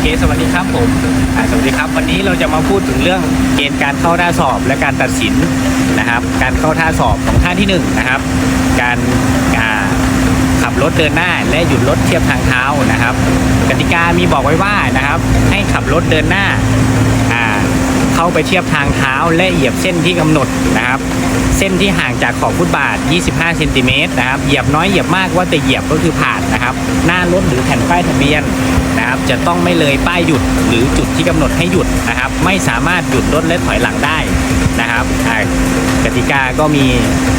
เคสวัสดีครับผมสวัสดีครับ วันนี้เราจะมาพูดถึงเรื่องเกณฑ์การเข้าท่าสอบและการตัดสินนะครับ การเข้าท่าสอบของท่าที่หนึ่งนะครับ การขับรถเดินหน้าและหยุดรถเทียบทางเท้านะครับ กติกามีบอกไว้ว่านะครับ ให้ขับรถเดินหน้าเข้าไปเทียบทางเท้าและเหยียบเส้นที่กำหนดนะครับ เส้นที่ห่างจากขอบฟุตบาท 25เซนติเมตรนะครับเหยียบน้อยเหยียบมากว่าแต่เหยียบก็คือผ่านนะครับ หน้ารถหรือแผ่นป้ายทะเบียน นะครับจะต้องไม่เลยป้ายหยุดหรือจุดที่กำหนดให้หยุดนะครับ ไม่สามารถหยุดรถและถอยหลังได้นะครับกติกาก็มี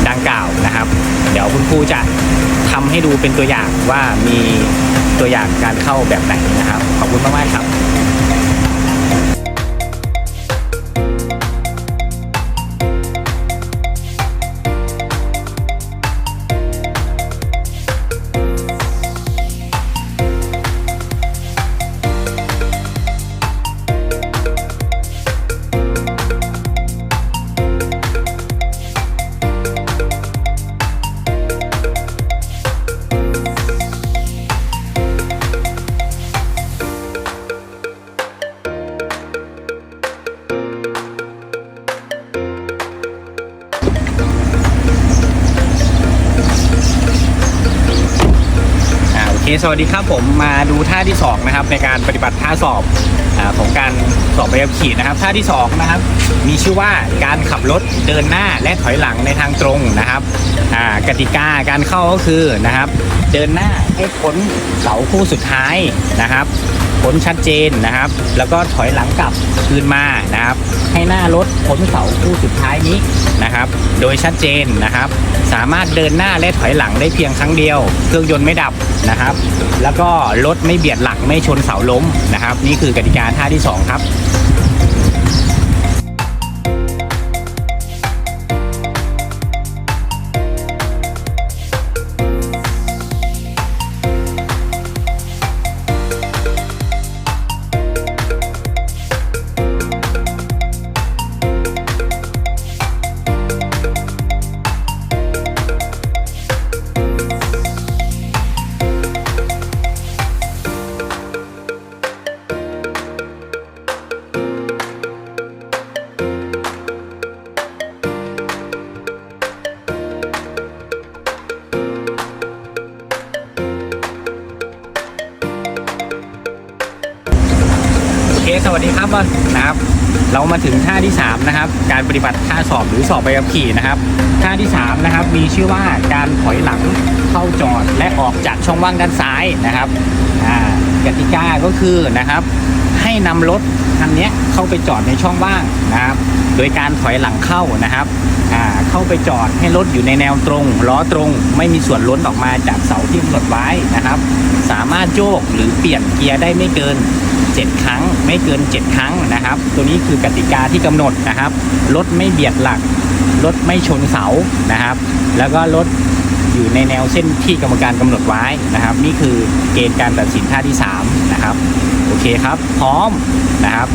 ดังกล่าวนะครับ เดี๋ยวคุณครูจะทำให้ดูเป็นตัวอย่างว่ามีตัวอย่างการเข้าแบบไหนนะครับ ขอบคุณมากๆครับ เคสวัสดีครับผมมาดูท่าที่สองนะครับในการปฏิบัติท่าสอบอของการสอบใบขับขี่นะครับ ท่าที่สองนะครับมีชื่อว่าการขับรถเดินหน้าและถอยหลังในทางตรงนะครับกติกาการเข้าก็คือนะครับ เดินหน้าให้พ้นเสาคู่สุดท้ายนะครับ ผลชัดเจนนะครับ แล้วก็ถอยหลังกลับคืนมานะครับ ให้หน้ารถพ้นเสาคู่สุดท้ายนี้นะครับ โดยชัดเจนนะครับ สามารถเดินหน้าและถอยหลังได้เพียงครั้งเดียว เครื่องยนต์ไม่ดับนะครับ แล้วก็รถไม่เบียดหลักไม่ชนเสาล้มนะครับ นี่คือกติกาท่าที่สองครับ สวัสดีครับนะครับ เรามาถึงท่าที่ 3 นะครับ การปฏิบัติท่าสอบหรือสอบใบขับขี่นะครับ ท่าที่ 3 นะครับ มีชื่อว่าการถอยหลังเข้าจอดและออกจากช่องว่างด้านซ้ายนะครับกติกาก็คือนะครับ ให้นำรถคันนี้เข้าไปจอดในช่องว่างนะครับ โดยการถอยหลังเข้านะครับเข้าไปจอดให้รถอยู่ในแนวตรงล้อตรง ไม่มีส่วนล้นออกมาจากเสาที่กำหนดไว้นะครับ สามารถโยกหรือเปลี่ยนเกียร์ได้ไม่เกิน 7 ครั้ง ไม่เกิน 7 ครั้งนะครับ ตัวนี้คือกติกาที่กำหนดนะครับรถไม่เบียดหลักรถไม่ชนเสานะครับ แล้วก็รถอยู่ในแนวเส้นที่กรรมการกำหนดไว้นะครับ นี่คือเกณฑ์การตัดสินท่าที่3นะครับโอเคครับ พร้อมนะครับ